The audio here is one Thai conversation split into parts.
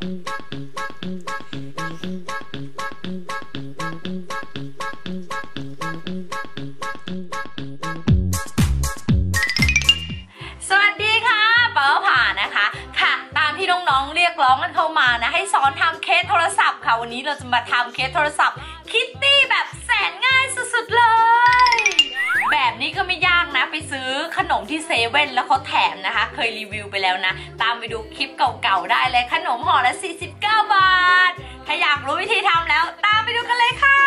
สวัสดีค่ะเป๋าผ่านะคะ ค่ะ ตามที่น้องๆเรียกร้องกันเข้ามานะ ให้สอนทำเคสโทรศัพท์ค่ะ วันนี้เราจะมาทำเคสโทรศัพท์คิตตี้ มที่เซเว่นแล้วเขาแถมนะคะ เคยรีวิวไปแล้วนะ ตามไปดูคลิปเก่าๆได้เลย ขนมห่อละ 49 บาท ถ้าอยากรู้วิธีทำแล้วตามไปดูกันเลยค่ะ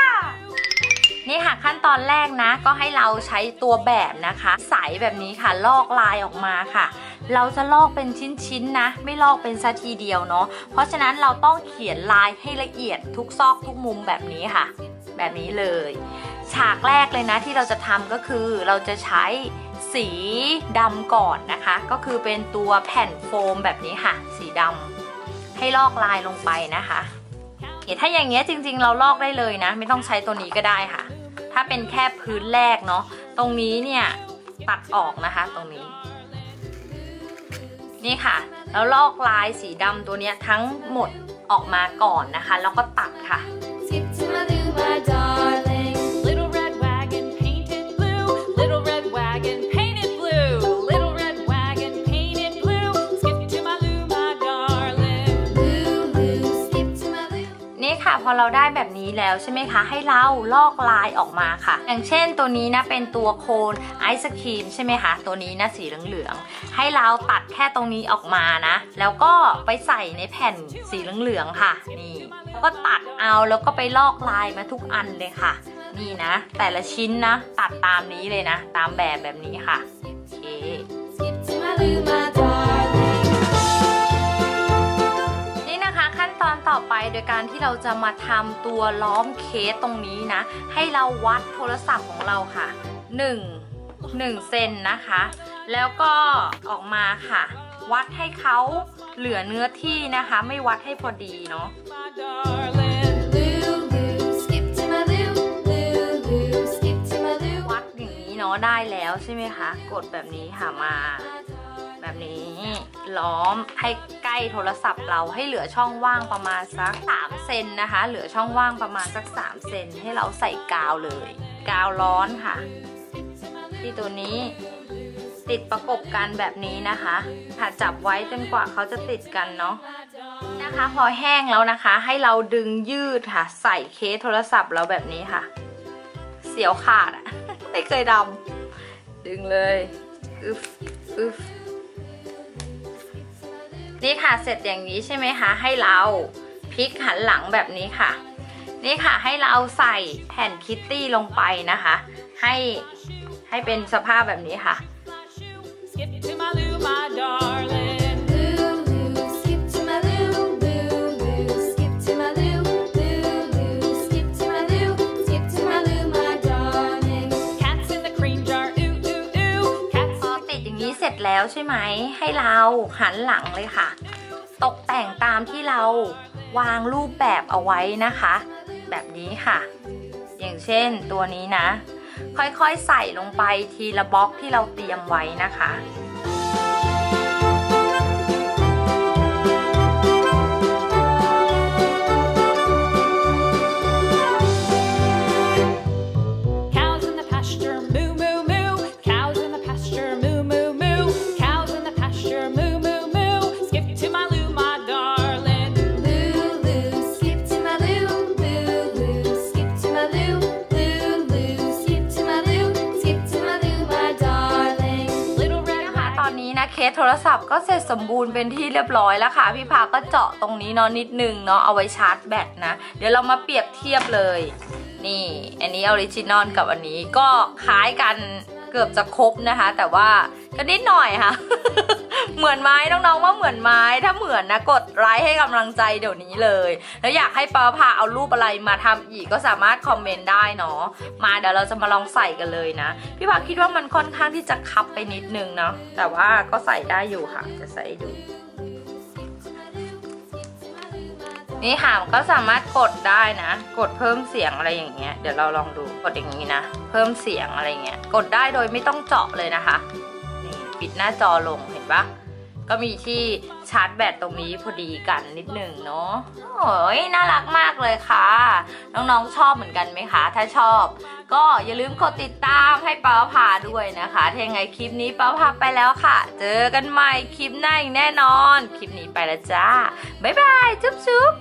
นี่ค่ะขั้นตอนแรกนะ ก็ให้เราใช้ตัวแบบนะคะ ใสแบบนี้ค่ะ ลอกลายออกมาค่ะ เราจะลอกเป็นชิ้นๆนะ ไม่ลอกเป็นซะทีเดียวเนาะเพราะฉะนั้นเราต้องเขียนลายให้ละเอียดทุกซอกทุกมุมแบบนี้ค่ะ แบบนี้เลย ฉากแรกเลยนะที่เราจะทำก็คือเราจะใช้สีดำก่อนนะคะ ก็คือเป็นตัวแผ่นโฟมแบบนี้ค่ะ สีดำให้ลอกลายลงไปนะคะเห็นถ้าอย่างเงี้ยจริง ๆ เราลอกได้เลยนะ ไม่ต้องใช้ตัวนี้ก็ได้ค่ะ ถ้าเป็นแค่พื้นแรกเนาะตรงนี้เนี่ยตัดออกนะคะตรงนี้ นี่ค่ะ แล้วลอกลายสีดำตัวเนี้ยทั้งหมดออกมาก่อนนะคะ แล้วก็ตัดค่ะ ค่ะ พอเราได้แบบนี้แล้วใช่ไหมคะ ให้เราลอกลายออกมาค่ะ อย่างเช่นตัวนี้นะเป็นตัวโคนไอศครีมใช่ไหมคะ ตัวนี้นะสีเหลืองๆ ให้เราตัดแค่ตรงนี้ออกมานะ แล้วก็ไปใส่ในแผ่นสีเหลืองๆค่ะ นี่ก็ตัดเอาแล้วก็ไปลอกลายมาทุกอันเลยค่ะ นี่นะ แต่ละชิ้นนะ ตัดตามนี้เลยนะ ตามแบบแบบนี้ค่ะ โอเค ตอนต่อไปโดยการที่เราจะมาทำตัวล้อมเคสตรงนี้นะ ให้เราวัดโทรศัพท์ของเราค่ะ 1 1 เซนนะคะ แล้วก็ออกมาค่ะ วัดให้เขาเหลือเนื้อที่นะคะ ไม่วัดให้พอดีเนาะ My darling. Loo, loo, skip to my loo. Loo, loo, skip to my loo. วัดอย่างนี้เนาะได้แล้วใช่ไหมคะ กดแบบนี้ค่ะมา แบบนี้ล้อมให้ใกล้โทรศัพท์เราให้เหลือช่องว่างประมาณสัก3เซนนะคะ เหลือช่องว่างประมาณสัก3เซนให้เราใส่กาวเลย กาวร้อนค่ะ ที่ตัวนี้ติดประกบกันแบบนี้นะคะค่ะจับไว้จนกว่าเขาจะติดกันเนาะนะคะ พอแห้งแล้วนะคะ ให้เราดึงยืดค่ะ ใส่เคสโทรศัพท์เราแบบนี้ค่ะ เสียวขาดอะไม่เคยดำดึงเลยอึฟอึฟ นี่ค่ะเสร็จอย่างนี้ใช่ไหมคะให้เราพลิกหันหลังแบบนี้ค่ะ นี่ค่ะให้เราใส่แผ่นคิตตี้ลงไปนะคะ ให้ให้เป็นสภาพแบบนี้ค่ะ นี้เสร็จแล้วใช่ไหม ให้เราหันหลังเลยค่ะ ตกแต่งตามที่เราวางรูปแบบเอาไว้นะคะ แบบนี้ค่ะ อย่างเช่นตัวนี้นะ ค่อยๆใส่ลงไปทีละบล็อกที่เราเตรียมไว้นะคะ สโทรศัพท์ก็เสร็จสมบูรณ์เป็นที่เรียบร้อยแล้วค่ะ พี่พาก็เจาะตรงนี้เนาะนิดนึงเนาะเอาไว้ชาร์จแบตนะ เดี๋ยวเรามาเปรียบเทียบเลย นี่ อันนี้ออริจินอลกับอันนี้ก็คล้ายกันเกือบจะครบนะคะ แต่ว่าก็นิดหน่อยค่ะ เหมือนไม้น้องๆว่าเหมือนไม้ถ้าเหมือนนะกดไลค์ให้กำลังใจเดี๋ยวนี้เลย แล้วอยากให้ปาพาเอารูปอะไรมาทำอีกก็สามารถคอมเมนต์ได้เนาะมาเดี๋ยวเราจะมาลองใส่กันเลยนะ พี่พาคิดว่ามันค่อนข้างที่จะคับไปนิดนึงเนาะแต่ว่าก็ใส่ได้อยู่ค่ะ จะใส่ดูนี่ค่ะมันก็สามารถกดได้นะ กดเพิ่มเสียงอะไรอย่างเงี้ย เดี๋ยวเราลองดูกดอย่างนี้นะ เพิ่มเสียงอะไรเงี้ย กดได้โดยไม่ต้องเจาะเลยนะคะ นี่ปิดหน้าจอลงเห็นปะ ก็มีที่ชาร์จแบตตรงนี้พอดีกันนิดหนึ่งเนาะโอ้ยน่ารักมากเลยค่ะ น้องๆชอบเหมือนกันไหมคะ ถ้าชอบ ก็อย่าลืมกดติดตามให้ป้าผ่าด้วยนะคะถ้ายังไงคลิปนี้ป้าผ่าไปแล้วค่ะ เจอกันใหม่คลิปหน้าอีกแน่นอน คลิปนี้ไปแล้วจ้า บ๊ายบาย จุ๊บจุ๊บ